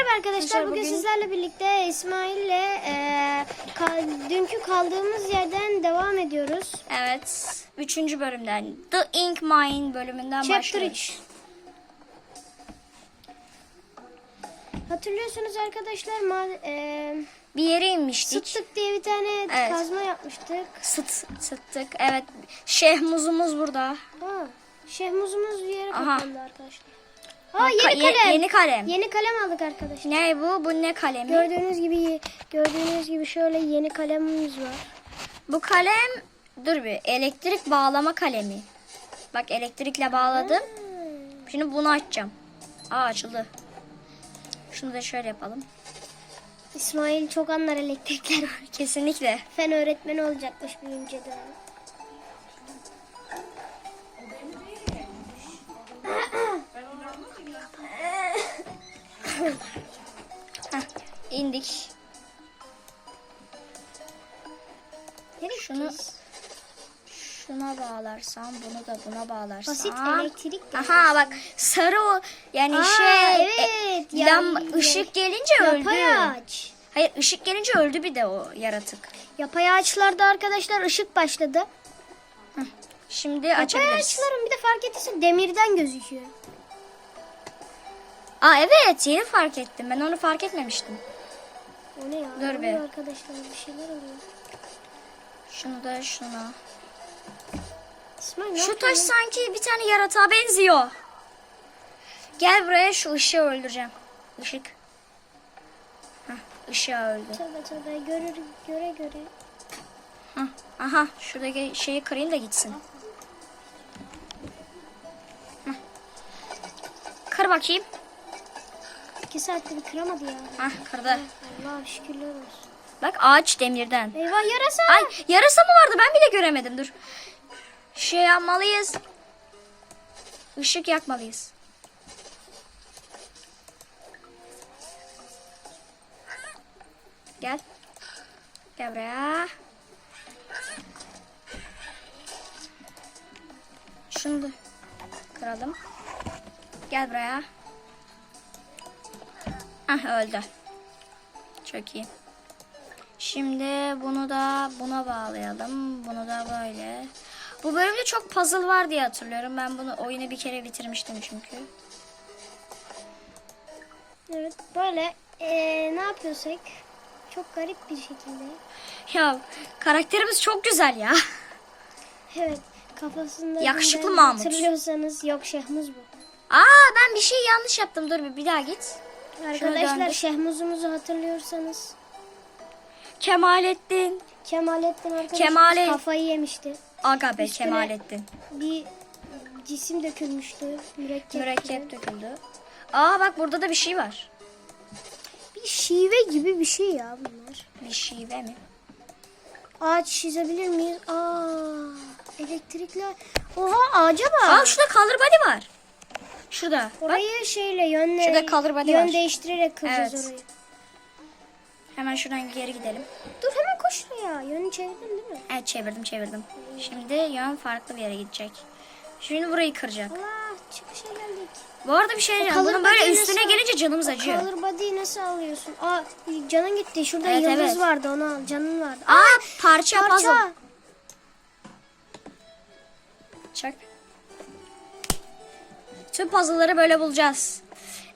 Merhaba arkadaşlar. Bugün, bugün- sizlerle birlikte İsmail'le e, kal- dünkü kaldığımız yerden devam ediyoruz. Evet. Üçüncü bölümden. The Ink Mine bölümünden Chapter başlıyoruz. 3. Hatırlıyorsunuz arkadaşlar ma- e, Bir yere inmiştik. sıttık diye bir tane Evet. kazma yapmıştık. Sıt, sıttık. Evet. Şehmuzumuz burada. Ha, şehmuzumuz bir yere kapandı arkadaşlar. Ha, yeni ka- ye- kalem. yeni kalem. Yeni kalem aldık arkadaşlar. Ne bu? Bu ne kalemi? Gördüğünüz gibi gördüğünüz gibi şöyle yeni kalemimiz var. Bu kalem dur bir elektrik bağlama kalemi. Bak elektrikle bağladım. Şimdi bunu açacağım. Aa açıldı. Şunu da şöyle yapalım. İsmail çok anlar elektrikler. Kesinlikle. Fen öğretmeni olacakmış büyüyünce de. Heh, indik. Şunu şuna bağlarsam, bunu da buna bağlarsam. Basit elektrik. Aha bak sarı o yani Aa, şey evet, e, yani- lam- ışık gelince Yapay öldü. ağaç. Hayır ışık gelince öldü bir de o yaratık. Yapay ağaçlarda arkadaşlar ışık başladı. Şimdi Yapay açabiliriz. ağaçların bir de fark ettiyse demirden gözüküyor. Aa evet yeni fark ettim. Ben onu fark etmemiştim. O ne ya? Dur Ne be. Arkadaşlar bir şeyler oluyor. Şunu da şuna. İsmail Şu taş sanki bir tane yaratığa benziyor. Gel buraya şu ışığı öldüreceğim. Işık. Hah, ışığı öldü. Tövbe tövbe görür, göre göre. Hah, aha şuradaki şeyi kırayım da gitsin. Hah. Kır bakayım. İki saattir kıramadı ya. Hah kırdı. Allah şükürler olsun. Bak ağaç demirden. Eyvah yarasa. Ay yarasa mı vardı ben bile göremedim dur. Şey yapmalıyız. Işık yakmalıyız. Gel. Gel buraya. Şunu da kıralım. Gel buraya. Ah öldü. Çok iyi. Şimdi bunu da buna bağlayalım. Bunu da böyle. Bu bölümde çok puzzle var diye hatırlıyorum. Ben bunu oyunu bir kere bitirmiştim çünkü. Evet böyle eee, ne yapıyorsak çok garip bir şekilde. Ya karakterimiz çok güzel ya. Evet kafasında Yakışıklı Mahmut. Hatırlıyorsanız yok Şehmuz bu. Aa ben bir şey yanlış yaptım. Dur bir, bir daha git. Arkadaşlar. Şehmuz'umuzu hatırlıyorsanız Kemalettin. Kemalettin arkadaşımız Kemale- kafayı yemişti. Aga be Üstüne- Kemalettin. Bir cisim dökülmüştü. Mürekkep. Mürekkep döküldü. Aa bak burada da bir şey var. Bir şive gibi bir şey ya bunlar. Bir şive mi? Ağaç çizebilir miyiz? Aa, elektrikler. Oha ağaca bak. Aa şurada color body var. Şurada. Orayı şeyle yönle, Şurada body yön var. değiştirerek kıracağız Evet. orayı. Hemen şuradan geri gidelim. Dur hemen koş ya. Yönü çevirdin değil mi? Evet çevirdim çevirdim. Şimdi yön farklı bir yere gidecek. Şimdi burayı kıracak. Allah çıkışa geldik. Bu arada bir şey diyeceğim. Bunun böyle üstüne gelince canımız acıyor. Color body'yi nasıl alıyorsun? Aa canın gitti. Şurada Evet, yıldız evet. vardı onu al. Canın vardı. Aa parça, puzzle. Parça. Çak. Tüm puzzle'ları böyle bulacağız.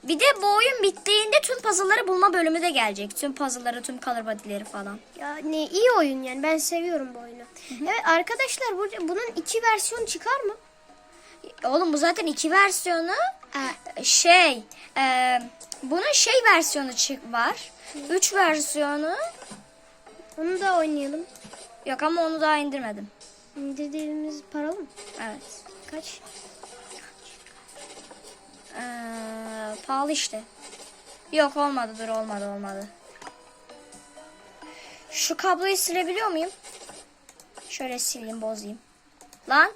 Bir de bu oyun bittiğinde tüm puzzle'ları bulma bölümü de gelecek. Tüm puzzle'ları, tüm color body'leri falan. Ya ne iyi oyun yani. Ben seviyorum bu oyunu. Evet arkadaşlar bu, bunun iki versiyon çıkar mı? Oğlum bu zaten iki versiyonu. Şey, e, bunun şey versiyonu çık var. Üç versiyonu. Onu da oynayalım. Yok ama onu daha indirmedim. Dediğimiz paralı mı? Evet. Kaç? Ee, pahalı işte. Yok olmadı dur olmadı olmadı. Şu kabloyu silebiliyor muyum? Şöyle sileyim bozayım. Lan.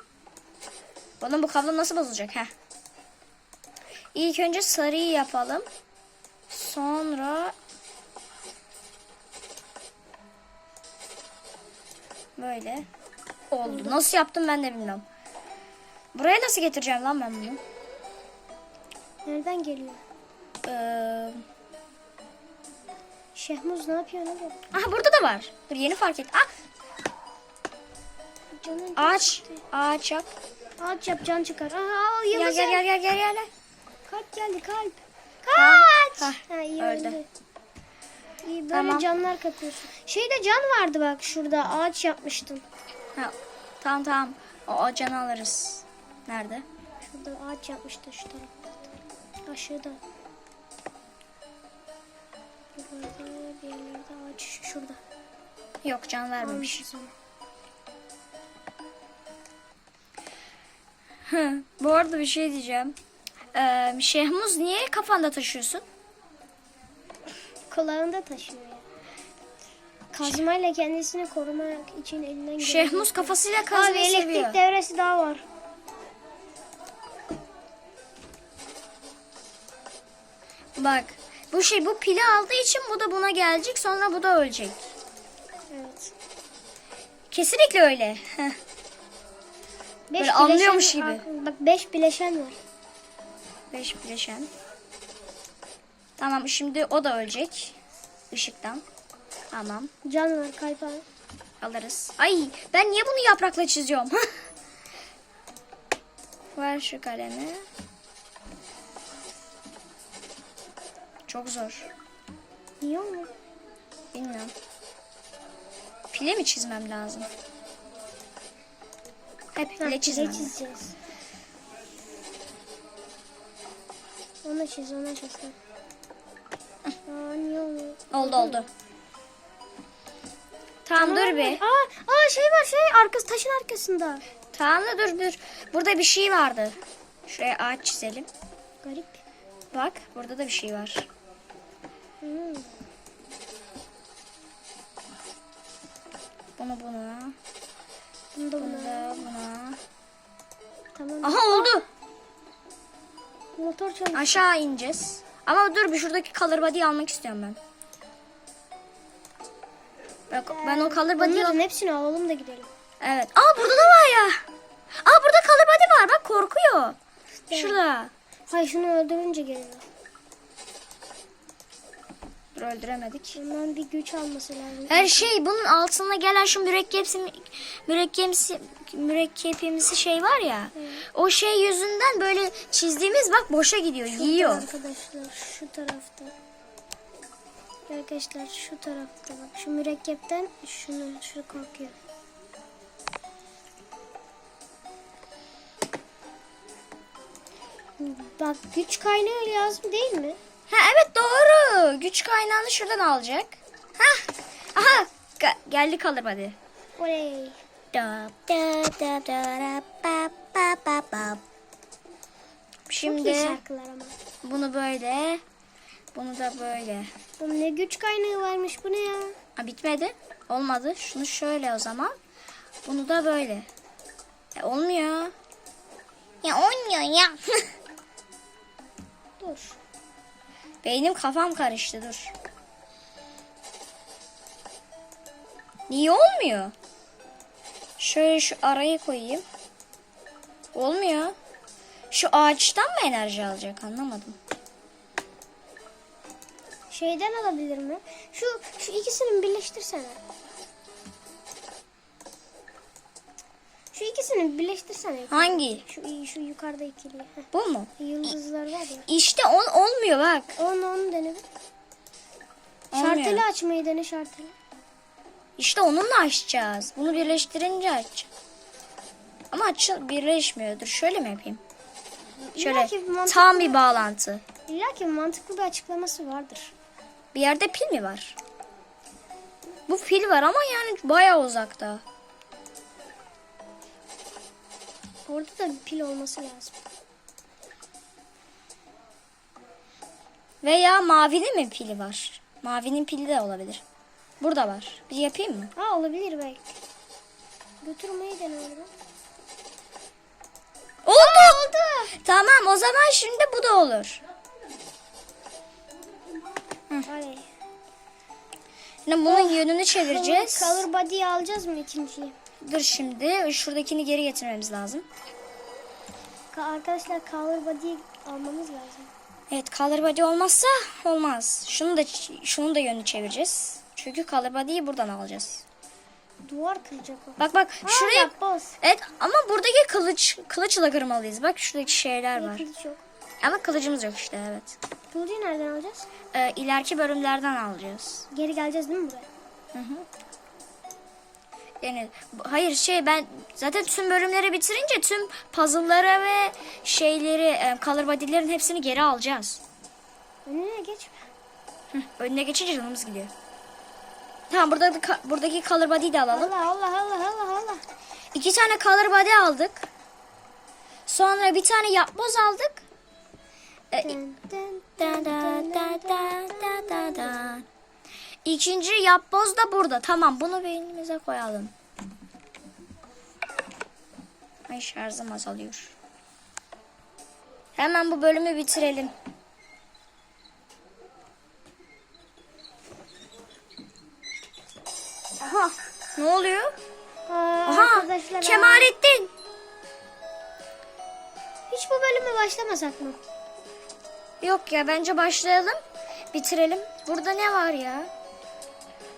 Oğlum bu kablo nasıl bozulacak? Heh. İlk önce sarıyı yapalım. Sonra böyle oldu. Nasıl yaptım ben de bilmiyorum. Buraya nasıl getireceğim lan ben bunu? Nereden geliyor? Ee, Şehmuz ne yapıyor ne yapıyor? Aha burada da var. Dur yeni fark et. Ah Canın ağaç. Ağaç yap. Ağaç yap can çıkar. Aha al Gel Yavuz gel gel gel gel gel. Kalp geldi kalp. Tamam. Kaç. Hah, Ha, iyi öldü. öldü. İyi böyle Tamam. canlar katıyorsun. Şeyde can vardı bak şurada ağaç yapmıştım. Ha, tamam tamam. O acanı alırız. Nerede? Şurada ağaç yapmıştı şu tarafta. Aşağıda. Burada bir yerlerde ağaç şurada. Yok can vermemiş. Bu arada bir şey diyeceğim. Ee, Şehmuz niye kafanda taşıyorsun? Kulağında taşıyor ya. Kazmayla kendisini korumak için elinden geleni Şehmuz kafasıyla Abi kazmayı elektrik seviyor. devresi daha var. Bak bu şey bu pili aldığı için bu da buna gelecek sonra bu da ölecek. Evet. Kesinlikle öyle. Beş Böyle anlıyormuş bileşen- gibi. Bak 5 bileşen var. Beş bileşen. Tamam şimdi o da ölecek. Işıktan. Tamam Can var kalp al. alırız. Ay ben niye bunu yaprakla çiziyorum? Ver şu kalemi. Çok zor. Niye mu? Bilmiyorum. Pile mi çizmem lazım? Hep pile pile çizmem. çizeceğiz. Ona çiz, ona çiz. Aa, niye olmuyor? Oldu oldu. Tamam dur bir. Aa, aa şey var şey arkası taşın arkasında. Tamam da dur dur. Burada bir şey vardı. Şuraya ağaç çizelim. Garip. Bak burada da bir şey var. Hmm. Bunu buna. Bunu da Bunu buna. da buna. Tamam. Aha oldu. Motor çalışıyor. Aşağı ineceğiz. Ama dur bir şuradaki color body'yi almak istiyorum ben. Bak ben o color body'yi Bunların hepsini alalım da gidelim. Evet. Aa burada da var ya. Aa burada color body var. Bak korkuyor. Şurada. Hay şunu öldürünce geliyor. Dur öldüremedik. Ondan bir güç alması lazım. Her şey bunun altına gelen şu mürekkepsi mürekkepsi mürekkepimsi şey var ya. O şey yüzünden böyle çizdiğimiz bak boşa gidiyor. Yiyor. Arkadaşlar şu tarafta. Arkadaşlar şu tarafta bak şu mürekkepten şunu şu korkuyor. Bak güç kaynağı lazım değil mi? Ha evet doğru. Güç kaynağını şuradan alacak. Ha. Aha. Ga- geldi kalır hadi. Oley. Şimdi bunu böyle. Bunu da böyle. Oğlum ne güç kaynağı varmış bu ne ya? Ha, bitmedi. Olmadı. Şunu şöyle o zaman. Bunu da böyle. E, olmuyor. Ya olmuyor ya. Dur. Beynim kafam karıştı dur. Niye olmuyor? Şöyle şu arayı koyayım. Olmuyor. Şu ağaçtan mı enerji alacak anlamadım. Şeyden alabilir mi? Şu şu ikisini birleştirsene. Şu ikisini birleştirsene. Hangi? Şu şu yukarıda ikili. Bu mu? Yıldızlar var ya. İşte ol, olmuyor bak. Onu onu dene. Olmuyor. Şarteli açmayı dene şarteli. İşte onunla açacağız. Bunu birleştirince açacağız. Ama aç birleşmiyor. Dur şöyle mi yapayım? Şöyle İlla ki mantıklı- tam bir bağlantı. İlla ki mantıklı bir açıklaması vardır. Bir yerde pil mi var? Bu pil var ama yani bayağı uzakta. Orada da bir pil olması lazım. Veya mavinin mi pili var? Mavinin pili de olabilir. Burada var. Bir yapayım mı? Ha olabilir belki. Götürmeyi dene orada. Oldu. oldu. Tamam o zaman şimdi bu da olur. Şimdi bunun yönünü çevireceğiz. Color body'yi alacağız mı ikinciyi? Dur şimdi şuradakini geri getirmemiz lazım. Ka- Arkadaşlar color body'yi almamız lazım. Evet color body olmazsa olmaz. Şunu da şunu da yönünü çevireceğiz. Çünkü color body'yi buradan alacağız. Duvar kıracak o. Bak bak Ha, şuraya. yapboz. Evet ama buradaki kılıç kılıçla kırmalıyız. Bak şuradaki şeyler var. kılıç yok? Ama kılıcımız yok işte evet. Kılıcı nereden alacağız? Ee, ileriki bölümlerden alacağız. Geri geleceğiz değil mi buraya? Yani hayır şey ben zaten tüm bölümleri bitirince tüm puzzle'ları ve şeyleri e, color body'lerin hepsini geri alacağız. Önüne geçme. Hı, önüne geçince canımız gidiyor. Tamam burada buradaki color body'yi de alalım. Allah Allah Allah Allah Allah. İki tane color body aldık. Sonra bir tane yapboz aldık. Ee, İkinci yapboz da burada. Tamam bunu beynimize koyalım. Ay şarjım azalıyor. Hemen bu bölümü bitirelim. Aha ne oluyor? Aa, Aha. Kemalettin. Hiç bu bölüme başlamasak mı? Yok ya bence başlayalım. Bitirelim. Burada ne var ya?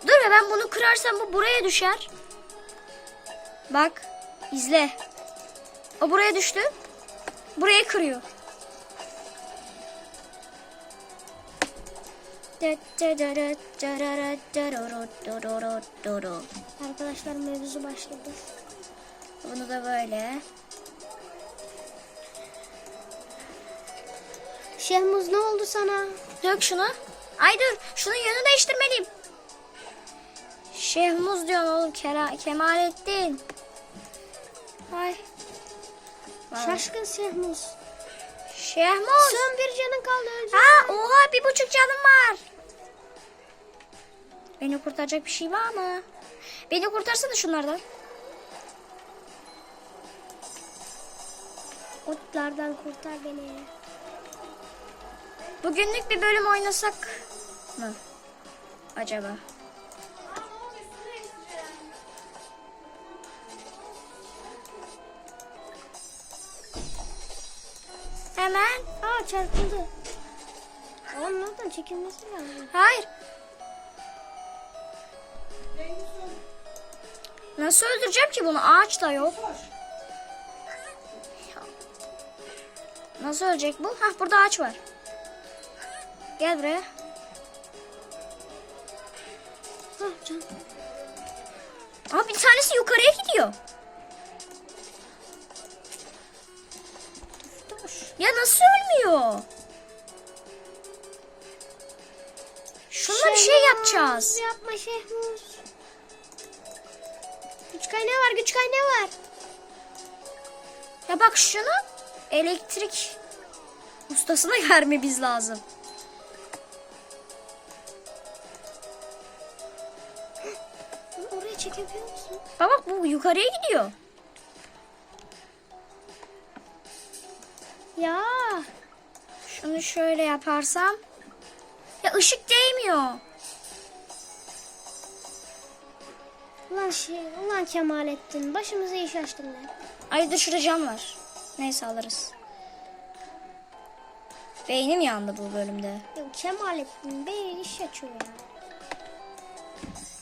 Dur ya ben bunu kırarsam bu buraya düşer. Bak izle. O buraya düştü. Buraya kırıyor. Arkadaşlar mevzu başladı. Bunu da böyle. Şehmuz ne oldu sana? Dök şunu. Ay dur şunun yönünü değiştirmeliyim. Şehmuz diyorsun oğlum Kera, Kemalettin. Ay. Şaşkın Şehmuz. Şehmuz. Son bir canın kaldı ölecek. Ha oha bir buçuk canım var. Beni kurtaracak bir şey var mı? Beni kurtarsana şunlardan. Otlardan kurtar beni. Bugünlük bir bölüm oynasak mı? Acaba? Hemen. Aa çarpıldı. Onun oradan çekilmesi lazım. Hayır. Nasıl öldüreceğim ki bunu? Ağaç da yok. Nasıl ölecek bu? Hah burada ağaç var. Gel buraya. Ah can. Aa bir tanesi yukarıya gidiyor. Ya nasıl ölmüyor? Şununla bir şey yapacağız. Yapma Şehmuz. Güç kaynağı var güç kaynağı var. Ya bak şunu elektrik ustasına vermemiz lazım. Oraya çekebiliyor musun? Bak bak bu yukarıya gidiyor. Şunu şöyle yaparsam. Ya ışık değmiyor. Ulan şey, ulan Kemalettin. Başımıza iş açtın lan. Ay cam var. Neyse alırız. Beynim yandı bu bölümde. Ya Kemalettin be iş açıyor ya.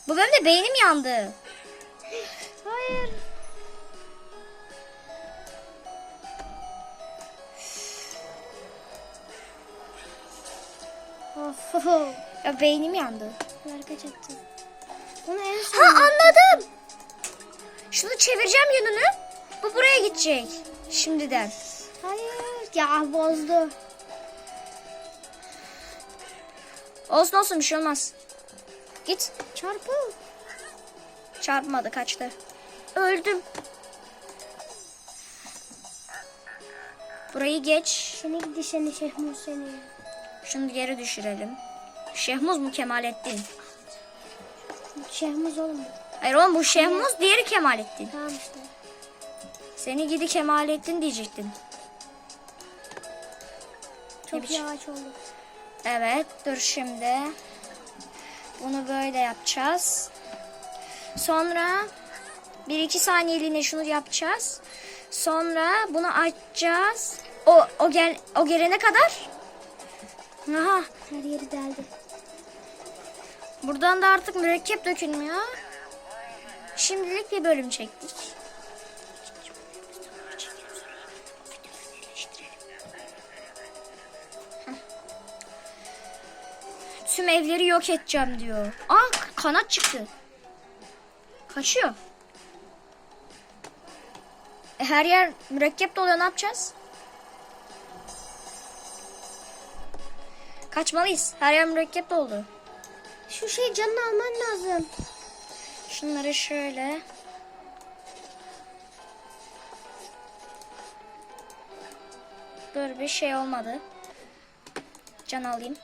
Bu bölümde beynim yandı. Hayır. Ya beynim yandı. Ver kaç attı. Onu en son... Ha anladım. Şunu çevireceğim yönünü. Bu buraya gidecek. Şimdiden. Hayır. Ya bozdu. Olsun olsun bir şey olmaz. Git. Çarpı. Çarpmadı kaçtı. Öldüm. Burayı geç. Seni gidi seni Şehmuz seni. Şunu geri düşürelim. Şehmuz mu Kemalettin? Şehmuz oğlum. Hayır oğlum bu Şehmuz diğeri Kemalettin. Tamam işte. Seni gidi Kemalettin diyecektin. Çok biçim? yavaş oldu. Evet dur şimdi. Bunu böyle yapacağız. Sonra bir iki saniyeliğine şunu yapacağız. Sonra bunu açacağız. O o gel o gelene kadar Aha. Her yeri deldi. Buradan da artık mürekkep dökülmüyor. Şimdilik bir bölüm çektik. Tüm evleri yok edeceğim diyor. Aa kanat çıktı. Kaçıyor. E, her yer mürekkep doluyor ne yapacağız? Kaçmalıyız. Her yer mürekkep doldu. Şu şey canını alman lazım. Şunları şöyle. Dur bir şey olmadı. Can alayım.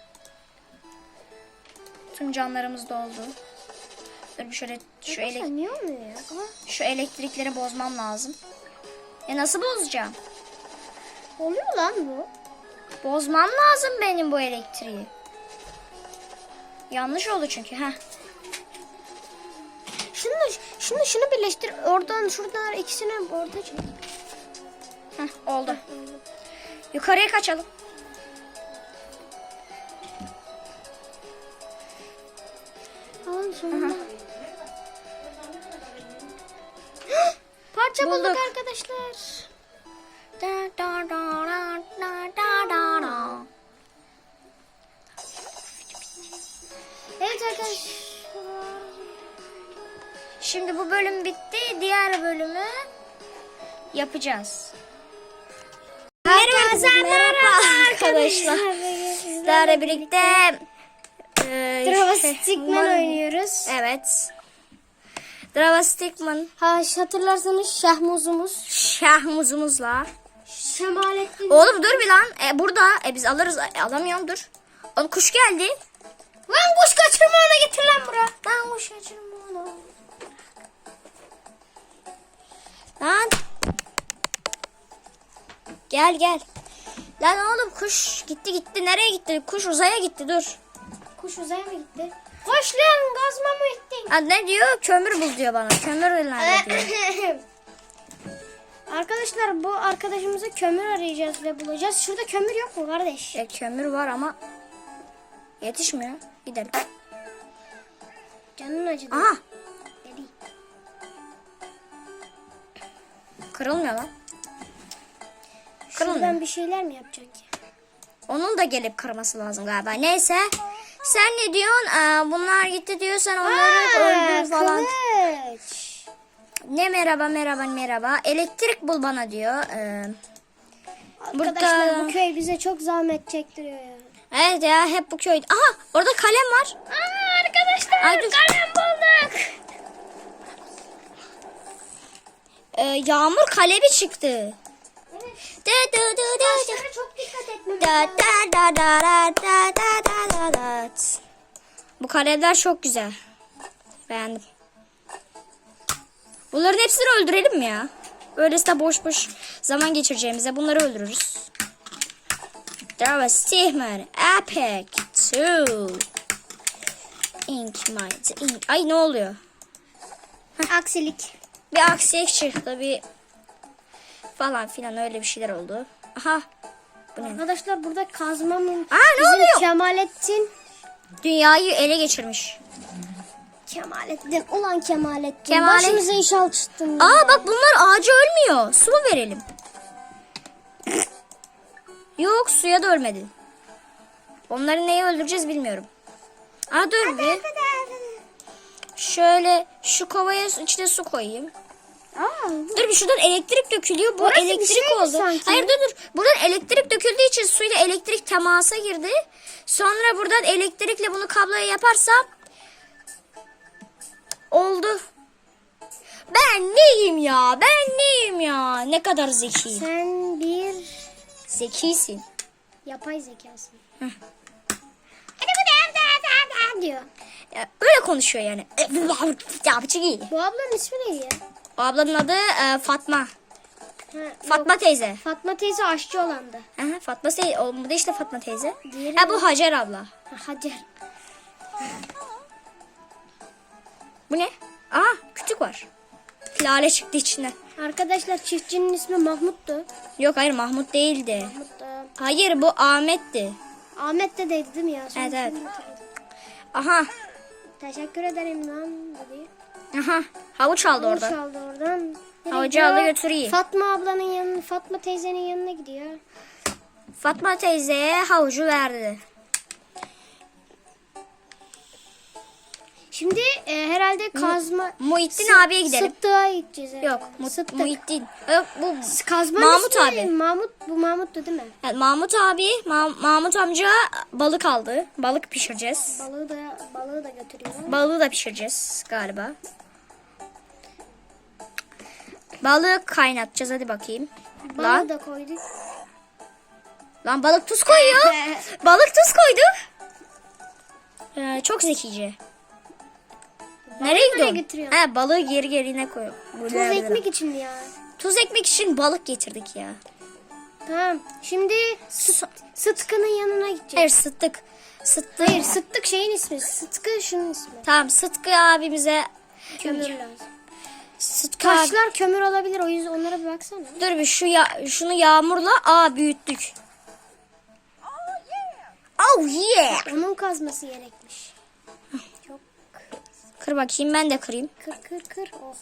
Tüm canlarımız doldu. Dur bir şöyle şu, ele, ya? Şu elektrikleri bozmam lazım. E nasıl bozacağım? oluyor lan bu. Bozmam lazım benim bu elektriği. Yanlış oldu çünkü. Heh. Şunu, şunu, şunu birleştir. Oradan şuradan ikisini orada çek. Heh, oldu. Yukarıya kaçalım. Alalım sonunda. Parça bulduk Bulduk. arkadaşlar. Da, da, da, da, da, da, da, da. Arkadaşlar. Şimdi bu bölüm bitti. Diğer bölümü yapacağız. Herkese merhaba arkadaşlar. Sizlerle birlikte e, Drava şey, Stickman oynuyoruz. Evet. Drava Stickman Ha hatırlarsanız Şahmuzumuz. şahmuzumuzla. Şemalettin. Oğlum dur bir lan. E, burada. E, biz alırız. E, alamıyorum dur. Oğlum kuş geldi. Lan kuş kaçırma ona getir lan bura. Ben kuş kaçırma onu. Lan. Gel gel. Lan oğlum kuş gitti gitti. Nereye gitti? Kuş uzaya gitti dur. Kuş uzaya mı gitti? Koş lan gazma mı ettin? Ha, ne diyor? Kömür bul diyor bana. Kömür nerede diyor. Arkadaşlar bu arkadaşımıza kömür arayacağız ve bulacağız. Şurada kömür yok mu kardeş? E, kömür var ama yetişmiyor. Gidelim. Canın acıdı. Aha Dedi. kırılmıyor lan. Kırılmıyor. Şuradan bir şeyler mi yapacak ya? Onun da gelip kırması lazım galiba. Neyse. Sen ne diyorsun? Aa, bunlar gitti diyorsan onları öldür falan. Kılıç. Ne merhaba merhaba merhaba. Elektrik bul bana diyor. Ee, Arkadaşlar Burada- bu köy bize çok zahmet çektiriyor ya. Evet ya hep bu köyde. Aha orada kalem var. Aa, arkadaşlar Ay, dur. kalem bulduk. Ee, yağmur kalemi çıktı. Da da da da da. Çok dikkat etmemiz Da lazım. da da da da da da da da da. Bu kalemler çok güzel. Beğendim. Bunların hepsini öldürelim mi ya? Öylesine boş boş zaman geçireceğimize bunları öldürürüz. Drava Stihmer, Epic, Two. Ink Might, Ink. Ay ne oluyor? Aksilik. Bir aksilik çıktı, bir falan filan öyle bir şeyler oldu. Aha. Bu ne? Arkadaşlar burada kazma mı? Aa ne oluyor? Kemalettin. Dünyayı ele geçirmiş. Kemalettin. Ulan Kemalettin. Kemalet- Başımıza iş alçıttın. Aa bak bunlar ağaca ölmüyor. Su mu verelim? Yok suya da ölmedi. Onları neyi öldüreceğiz bilmiyorum. Aa dur bir. Şöyle şu kovaya içine su koyayım. Aa, bu- Dur bir şuradan elektrik dökülüyor. Bu bir elektrik şeydi oldu. sanki. Hayır dur dur. Buradan elektrik döküldüğü için suyla elektrik temasa girdi. Sonra buradan elektrikle bunu kabloya yaparsam oldu. Ben neyim ya? Ben neyim ya? Ne kadar zekiyim. sen bir Zekisin. yapay zekasın. Hı. Hadi bu da da da diyor. Ya, öyle konuşuyor yani. Ya bu çok iyi. Bu ablanın ismi neydi ya? O ablanın adı e, Fatma. Ha, Fatma teyze. yok, Fatma teyze aşçı olandı. Aha, Fatma teyze. O, bu da işte Fatma teyze. Diğeri Ha bu Hacer abla. Ha, Hacer. Bu ne? Aa kütük var. Lale çıktı içinden. Arkadaşlar çiftçinin ismi Mahmut'tu. Yok hayır Mahmut değildi. Mahmut da. Hayır bu Ahmet'ti. Ahmet de dedi değil mi ya? Son Evet, evet. hatırladım. Aha. Teşekkür ederim lan dedi. Aha. Havuç aldı Havuç orada. aldı oradan. Nereye Havucu gidiyor? aldı götürüyor. Fatma ablanın yanına, Fatma teyzenin yanına gidiyor. Fatma teyzeye havucu verdi. Şimdi e, herhalde kazma... Muhittin Sı- abiye gidelim. Sıddık'a gideceğiz. herhalde. Yok, Mu- Sıddık. Muhittin. Yok bu Kazma Mahmut ismi- abi. Mahmut, bu Mahmut'tu değil mi? Evet, Mahmut abi, Ma- Mahmut amca balık aldı. Balık pişireceğiz. Balığı da balığı da götürüyor. Balığı da pişireceğiz galiba. Balığı kaynatacağız hadi bakayım. Balığı Lan, da koyduk. lan balık tuz koyuyor. balık tuz koydu. Ee, çok zekice. Nereye gidiyorsun? götürüyorsun? He, balığı geri gerine koy. Tuz ekmek için ya. Tuz ekmek için balık getirdik ya. Tamam. Şimdi Sıt- Sıtkı'nın yanına gideceğiz. Hayır Sıttık. Sıttık. Hayır Sıttık şeyin ismi. Sıtkı şunun ismi. Tamam Sıtkı abimize Kömür lazım. Sıtkı abi- Taşlar kömür olabilir o yüzden onlara bir baksana. Dur bir şu ya şunu yağmurla aa büyüttük. Oh yeah. Onun kazması gerekmiş. Kır bakayım ben de kırayım. kır kır kır. Oh.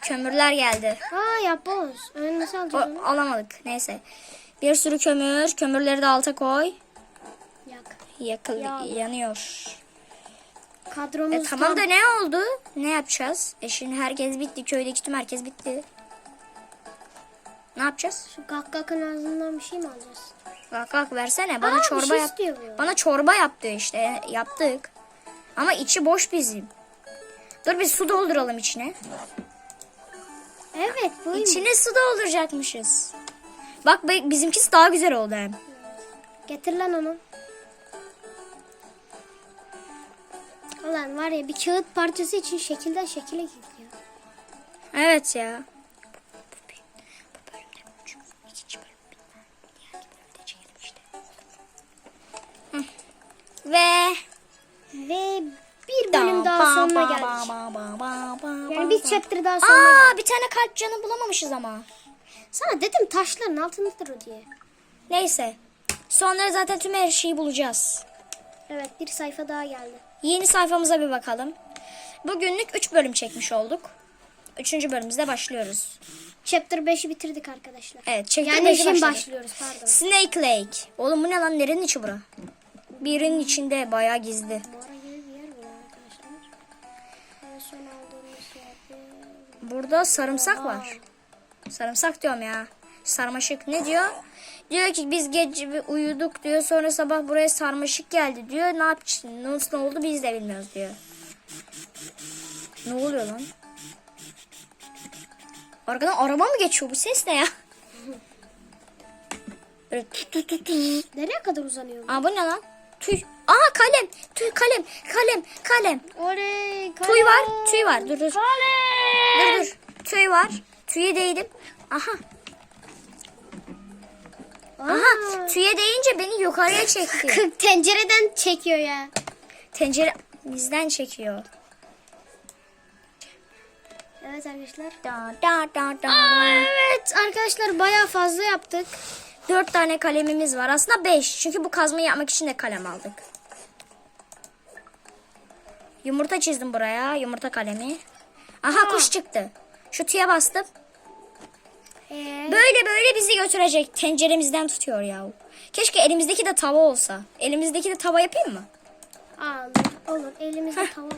Kömürler geldi. Aa yapboz. Ön nasıl alacağız onu? alamadık. Neyse. Bir sürü kömür. Kömürleri de alta koy. Yak. Yakıl Ya. yanıyor. Kadromuz E, tamam tam. da ne oldu? Ne yapacağız? E şimdi herkes bitti. Köydeki tüm herkes bitti. Ne yapacağız? Şu kakkakın ağzından bir şey mi alacağız? Kalk versene. Bana Aa, çorba şey yap. Bana çorba yaptı işte. Yaptık. Ama içi boş bizim. Dur bir su dolduralım içine. Evet buymuş. İçine su dolduracakmışız. Bak be- bizimkisi daha güzel oldu hem. Getir lan onu. Ulan var ya bir kağıt parçası için şekilden şekile gidiyor. Evet ya. Ve Ve bir bölüm daha sonuna geldik. Yani bir chapter daha sonuna Aa geldik. bir tane kalp canı bulamamışız ama. Sana dedim taşların altındadır o diye. Neyse. Sonra zaten tüm her şeyi bulacağız. Evet bir sayfa daha geldi. Yeni sayfamıza bir bakalım. Bugünlük 3 bölüm çekmiş olduk. Üçüncü bölümümüzde başlıyoruz. Chapter 5'i bitirdik arkadaşlar. Evet, chapter Yani 5'e şimdi başladık. başlıyoruz pardon. Snake Lake. Oğlum bu ne lan? Nerenin içi bura? Birinin içinde bayağı gizli. Burada sarımsak var. Sarımsak diyorum ya. Sarmaşık ne diyor? Diyor ki biz gece bir uyuduk diyor. Sonra sabah buraya sarmaşık geldi diyor. Ne yapacağız? Nasıl oldu biz de bilmiyoruz diyor. Ne oluyor lan? Arkadan araba mı geçiyor? Bu ses ne ya? Böyle tut tut tut. Nereye kadar uzanıyor? Aa bu ne lan? Tüy. Aa kalem. Tüy kalem. Kalem. Kalem. Oley! Tüy var. Tüy var. Dur dur. Kalem! Dur dur. Tüy var. Tüye değdim. Aha. Aha. Tüye değince beni yukarıya çekti. Tencereden çekiyor ya. Tencere bizden çekiyor. Evet arkadaşlar. Da da da da. Aa, evet arkadaşlar bayağı fazla yaptık. Dört tane kalemimiz var. Aslında beş. Çünkü bu kazmayı yapmak için de kalem aldık. Yumurta çizdim buraya. Yumurta kalemi. Aha kuş çıktı. Şu tüye bastım. Ee, Böyle böyle bizi götürecek. Tenceremizden tutuyor ya. Keşke elimizdeki de tava olsa. Elimizdeki de tava yapayım mı? olur, olur. Elimizde tava var.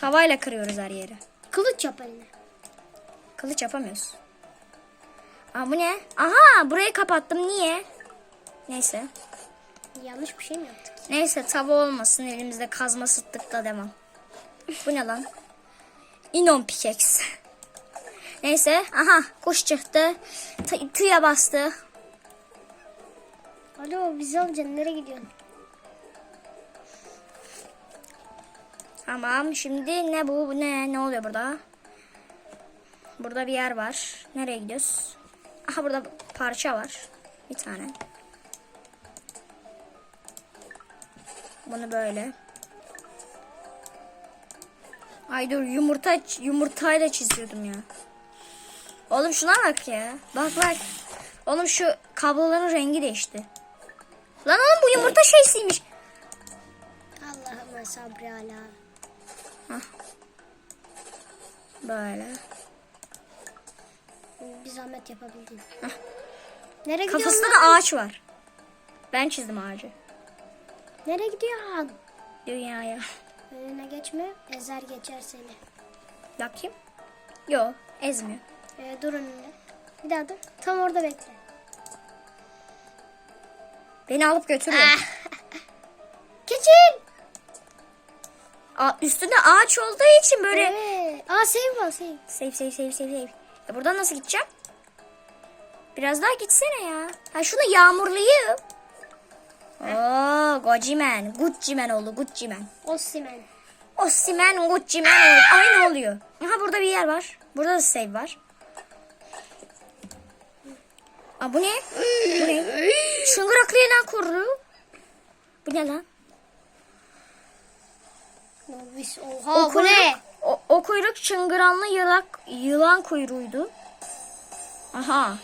Tavayla kırıyoruz her yeri. Kılıç yap eline. Kılıç yapamıyoruz. Aa bu ne? Aha burayı kapattım. Niye? Neyse. Yanlış bir şey mi yaptık? Neyse tava olmasın. Elimizde kazma sıttıkla devam. Bu ne lan? Inon pickaxe. Neyse. Aha kuş çıktı. T- tüye bastı. Alo bizi alacaksın. Nereye gidiyorsun? Tamam şimdi ne bu? Bu ne? Ne oluyor burada? Burada bir yer var. Nereye gidiyoruz? Aha burada parça var. Bir tane. Bunu böyle. Ay dur yumurta yumurtayla çiziyordum ya. Oğlum şuna bak ya. Bak bak. Oğlum şu kabloların rengi değişti. Lan oğlum bu yumurta şeysiymiş. Allah'ıma sabri ala. Böyle. Bir zahmet yapabildin. Hah. Nereye? Kafasında da ağaç var. Ben çizdim ağacı. Nereye gidiyorsun? Dünyaya. Önüne geçme, ezer geçer seni. Bakayım. Yo ezmiyor. Ee, dur önünde. Bir daha dur. Tam orada bekle. Beni alıp götürüyor. Keçin! Aa, üstünde ağaç olduğu için böyle. Evet. Aa save var save. Save save save save save. E buradan nasıl gideceğim? Biraz daha gitsene ya. Ha şunu yağmurlayayım. Oo, Gocimen. Guccimen oldu Guccimen. Ossimen. Ossimen Guccimen oldu. Aynı oluyor. Aha burada bir yer var. Burada da save var. Aa bu ne? Bu ne? Çıngıraklı yılan kuyruğu. Bu ne lan? Biz, oha bu kuyruk, ne? O, o kuyruk çıngıranlı yılan, yılan kuyruğuydu. Aha.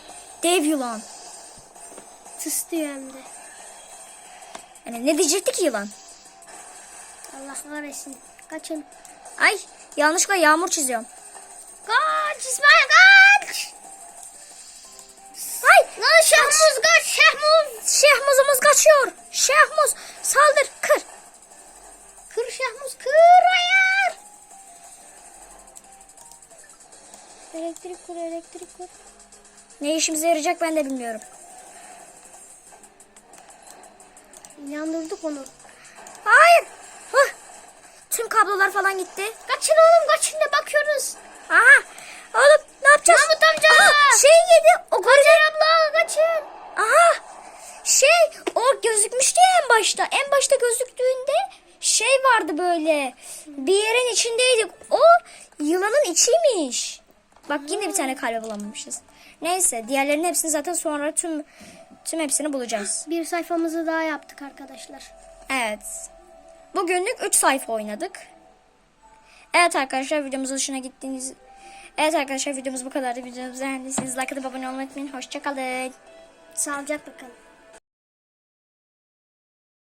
Dev yılan. Tıs diyor hem de. Yani ne diyecekti ki yılan? Allah kahretsin. Kaçın. Ay yanlışlıkla yağmur çiziyorum. Kaç İsmail kaç. Ay Lan Şahmuz kaç Şahmuz. Şehmuzumuz kaçıyor. Şehmuz saldır kır. Kır Şahmuz kır ayar. Elektrik kur elektrik kur. Ne işimize yarayacak ben de bilmiyorum. İnandırdık onu. Hayır. Hah. Tüm kablolar falan gitti. Kaçın oğlum kaçın da bakıyoruz. Aha. Oğlum ne yapacağız? Mahmut amca. Aha, şey yedi. O goril. abla kaçın. Aha. Şey o gözükmüştü ya en başta. En başta gözüktüğünde şey vardı böyle. Bir yerin içindeydik. O yılanın içiymiş. Bak yine bir tane kalbe bulamamışız. Neyse diğerlerinin hepsini zaten sonra tüm tüm hepsini bulacağız. Bir sayfamızı daha yaptık arkadaşlar. Evet. Bugünlük 3 sayfa oynadık. Evet arkadaşlar videomuz hoşuna gittiğiniz Evet arkadaşlar videomuz bu kadardı. Videomuzu beğendiyseniz like atıp abone olmayı unutmayın. Hoşçakalın. Sağlıcakla kalın.